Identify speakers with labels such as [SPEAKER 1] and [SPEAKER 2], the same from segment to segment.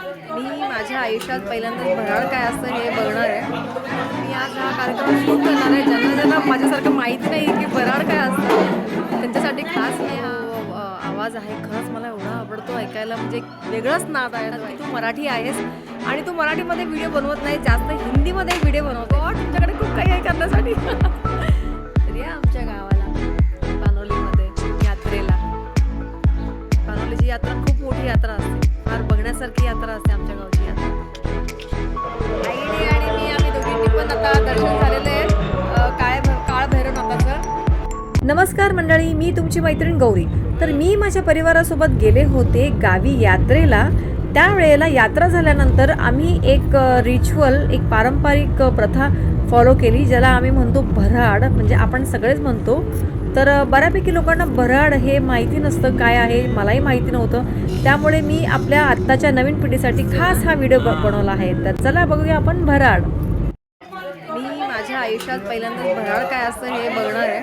[SPEAKER 1] मी माझ्या आयुष्यात पहिल्यांदा भराळ काय असतं हे बघणार आहे. मी आज हा कार्यक्रम शूट करणार आहे. ज्यांना ज्यांना माझ्यासारखं माहीत नाही की भराळ काय असतं त्यांच्यासाठी खास नाही हा आवाज आहे. खरंच मला एवढा आवडतो ऐकायला म्हणजे वेगळंच नाद आहे. तू मराठी आहेस आणि तू मराठीमध्ये व्हिडिओ बनवत नाही जास्त हिंदीमध्ये व्हिडिओ बनवतो. तुमच्याकडे खूप काही आहे करण्यासाठी. तर या आमच्या गावाला पानोलीमध्ये यात्रेला. पानोलीची यात्रा खूप मोठी यात्रा असते. बघण्यासारखी यात्रा असते आमच्या गावची यात्रा. आईने आणि मी आम्ही दोघींनी पण आता दर्शन झालेलं आहे. काळ काळ भैरवनाथाचं नमस्कार मंडळी मी तुमची मैत्रीण गौरी. तर मी माझ्या परिवारासोबत गेले होते गावी यात्रेला. त्यावेळेला यात्रा झाल्यानंतर आम्ही एक रिच्युअल एक पारंपरिक प्रथा फॉलो केली ज्याला आम्ही म्हणतो भराड. म्हणजे आपण सगळेच म्हणतो तर बऱ्यापैकी लोकांना भराड हे माहिती नसतं काय आहे मलाही माहिती नव्हतं. त्यामुळे मी आपल्या आत्ताच्या नवीन पिढीसाठी खास हा व्हिडिओ बनवला आहे. तर चला बघूया आपण भराड. मी माझ्या आयुष्यात पहिल्यांदा भराड काय असतं हे बघणार आहे.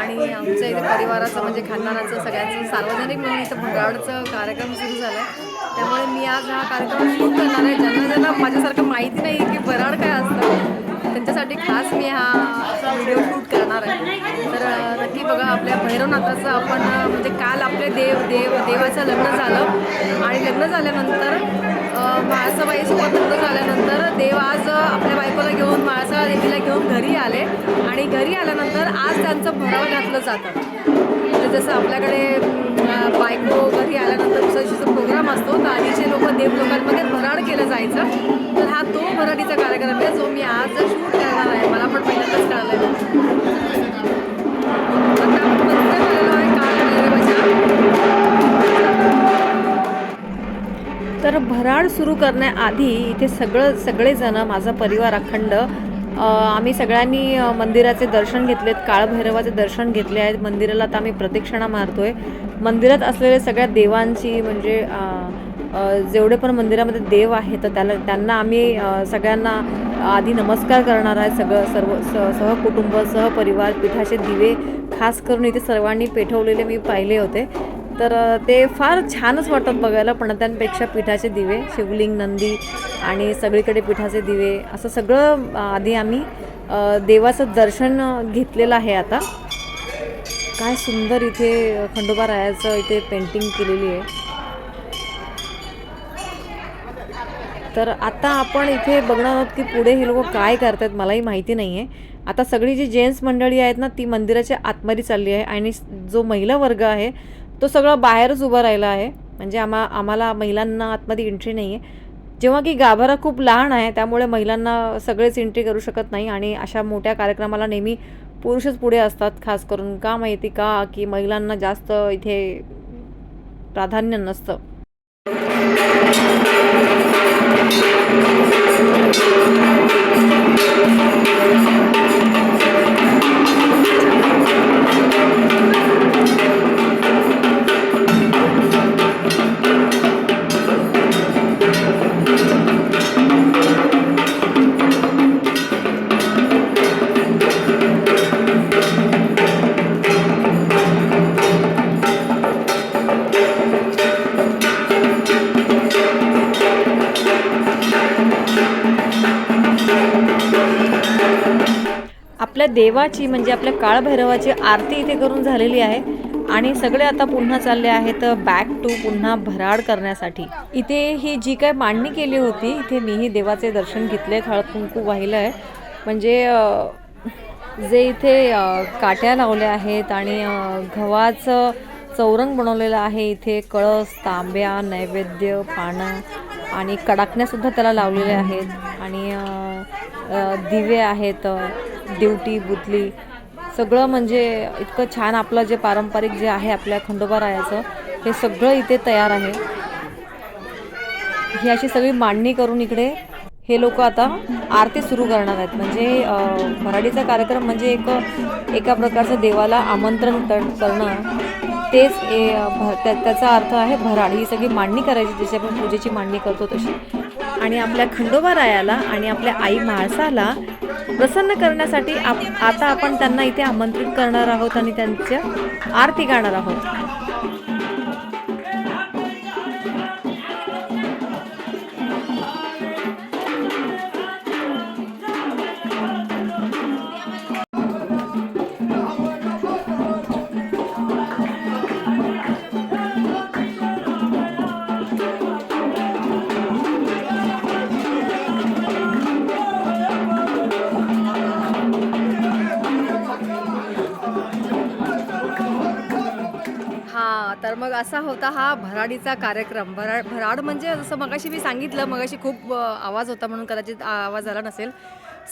[SPEAKER 1] आणि आमच्या इथे परिवाराचं म्हणजे खानदानाचं सगळ्यांचं सार्वजनिक म्हणून इथं भराडचं कार्यक्रम सुरू झाला आहे त्यामुळे मी आज हा कार्यक्रम सुरू करणार आहे. ज्यांना ज्यांना माझ्यासारखं माहिती नाही की भराड काय असतं त्यांच्यासाठी खास मी हा व्हिडिओ शूट होणार आहे. तर नक्की बघा आपल्या भैरवनाथाचं आपण म्हणजे काल आपले देव देव देवाचं लग्न झालं. आणि लग्न झाल्यानंतर अ, म्हाळसाबाईसोबत लग्न झाल्यानंतर देव आज आपल्या बायकोला घेऊन म्हाळसा देवीला घेऊन घरी आले. आणि घरी आल्यानंतर आज त्यांचं भरावं घातलं जातं. म्हणजे जसं आपल्याकडे बायको घरी आल्यानंतर दुसऱ्या प्रोग्राम असतो तर आधीचे लोक देव लोकांमध्ये भराड केलं जायचं. तर हा तो भराडीचा कार्यक्रम आहे जो मी आज भराड सुरू करण्याआधी इथे सगळं सगळेजण माझा परिवार अखंड आम्ही सगळ्यांनी मंदिराचे दर्शन घेतलेत काळभैरवाचे दर्शन घेतले आहेत. मंदिराला आता आम्ही प्रदक्षिणा मारतोय. मंदिरात असलेल्या सगळ्या देवांची म्हणजे जेवढे पण मंदिरामध्ये देव आहे तर त्याला त्यांना आम्ही सगळ्यांना आधी नमस्कार करणार आहे. सगळं सर्व स सहकुटुंब सहपरिवार पिठाचे दिवे खास करून इथे सर्वांनी पेठवलेले मी पाहिले होते. तर ते फार छानच वाटतात बघायला पण त्यांपेक्षा पिठाचे दिवे शिवलिंग नंदी आणि सगळीकडे पिठाचे दिवे असं सगळं आधी आम्ही देवाचं दर्शन घेतलेलं आहे आता. काय सुंदर इथे खंडोबा रायाचं इथे पेंटिंग केलेली आहे. तर आता आपण इथे बघणार आहोत की पुढे हे लोक काय करतात मलाही माहिती नाही आहे आता सगळी जी जेंट्स मंडळी आहेत ना ती मंदिराच्या आतमध्ये चालली आहे आणि जो महिला वर्ग आहे तो सगळं बाहेरच उभा राहिला आहे. म्हणजे आम्हा आम्हाला महिलांना आतमध्ये एंट्री नाही आहे जेव्हा की गाभारा खूप लहान आहे त्यामुळे महिलांना सगळेच एंट्री करू शकत नाही आणि अशा मोठ्या कार्यक्रमाला नेहमी पुरुषच पुढे असतात खास करून का माहिती का? की महिलांना जास्त इथे प्राधान्य नसतं. आपल्या देवाची म्हणजे आपल्या काळभैरवाची आरती इथे करून झालेली आहे. आणि सगळे आता पुन्हा चालले आहेत बॅक टू पुन्हा भराड करण्यासाठी. इथे ही जी काय मांडणी केली होती इथे मीही देवाचे दर्शन घेतले हळद कुंकू वाहिलं आहे म्हणजे जे इथे काट्या लावल्या आहेत आणि गव्हाचं चौरंग बनवलेलं आहे इथे कळस तांब्या नैवेद्य पानं आणि कडाकण्यासुद्धा त्याला लावलेल्या आहेत. आणि दिवे आहेत दिवटी ड्युटी बुतली सगळं म्हणजे इतकं छान आपलं जे पारंपरिक जे आहे आपल्या खंडोबा रायाचं हे सगळं इथे तयार आहे. ही अशी सगळी मांडणी करून इकडे हे लोक आता आरती सुरू करणार आहेत. म्हणजे मराठीचा भराडीचा कार्यक्रम म्हणजे एक एका प्रकारचं देवाला आमंत्रण कर- करणं तेच ए, भ- त्या- त्याचा अर्थ आहे भराड. ही सगळी मांडणी करायची जशी आपण पूजेची मांडणी करतो तशी. आणि आपल्या खंडोबा रायाला आणि आपल्या आई म्हाळसाला प्रसन्न करण्यासाठी आप आता आपण त्यांना इथे आमंत्रित करणार आहोत आणि त्यांच्या आरती गाणार आहोत. असा होता हा भराडीचा कार्यक्रम. भराड भराड म्हणजे जसं मगाशी मी सांगितलं मगाशी खूप आवाज होता म्हणून कदाचित आवाज आला नसेल.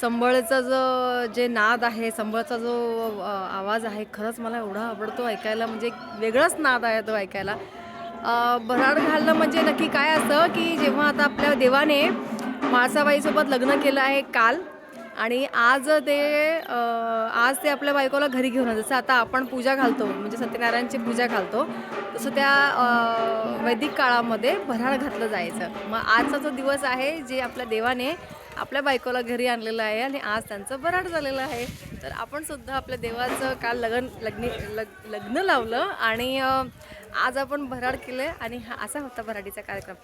[SPEAKER 1] संबळचा जो जे नाद आहे संबळचा जो आवाज आहे खरंच मला एवढा आवडतो ऐकायला म्हणजे वेगळाच नाद आहे तो ऐकायला. भराड घालणं म्हणजे नक्की काय असतं की जेव्हा आता आपल्या देवाने माळसाबाईसोबत लग्न केलं आहे काल आणि आज ते आज ते आपल्या बायकोला घरी घेऊन जसं आता आपण पूजा घालतो म्हणजे सत्यनारायणची पूजा घालतो तसं त्या वैदिक काळामध्ये भराळ घातलं जायचं. मग आजचा जो दिवस आहे जे आपल्या देवाने आपल्या बायकोला घरी आणलेलं आहे आणि आज त्यांचं भराड झालेलं आहे. तर आपण सुद्धा आपल्या देवाचं काल लग्न लग्नी लग लग्न लावलं आणि आज आपण भराड केलं आणि हा असा होता भराडीचा कार्यक्रम.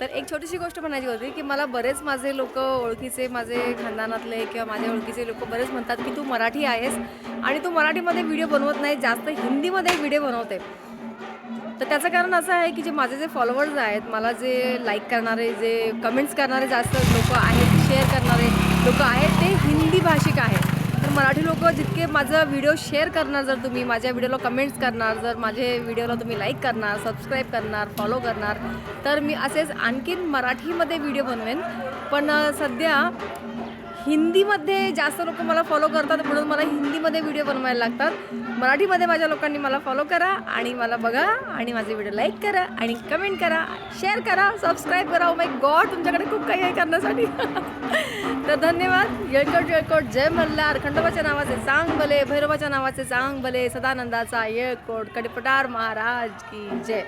[SPEAKER 1] तर एक छोटीशी गोष्ट म्हणायची होती की मला बरेच माझे लोक ओळखीचे माझे खानदानातले किंवा माझ्या ओळखीचे लोक बरेच म्हणतात की तू मराठी आहेस आणि तू मराठीमध्ये व्हिडिओ बनवत नाही जास्त हिंदीमध्ये व्हिडिओ बनवते. तर त्याचं कारण असं आहे की जे माझे जे फॉलोअर्स आहेत मला जे लाईक करणारे जे कमेंट्स करणारे जास्त लोक आहेत शेअर करणारे लोक आहेत ते हिंदी भाषिक आहेत. मराठी लोक जितके माझा व्हिडिओ शेअर करणार जर तुम्ही माझ्या व्हिडिओला कमेंट्स करणार जर माझे व्हिडिओला तुम्ही लाईक करणार सबस्क्राईब करणार फॉलो करणार तर मी असेच आणखीन मराठीमध्ये व्हिडिओ बनवेन. पण सध्या हिंदीमध्ये जास्त लोक मला फॉलो करतात म्हणून मला हिंदीमध्ये व्हिडिओ बनवायला लागतात. मराठीमध्ये माझ्या लोकांनी मला फॉलो करा आणि मला बघा आणि माझे व्हिडिओ लाईक करा आणि कमेंट करा शेअर करा सबस्क्राईब करा. Oh माय गॉड तुमच्याकडे खूप काही आहे करण्यासाठी. तर धन्यवाद. येळकोट येळकोट जय मल्हार. खंडोबाच्या नावाचे चांग भले भैरवाच्या नावाचे चांग भले. सदानंदाचा येळकोट कडपटार महाराज की जय.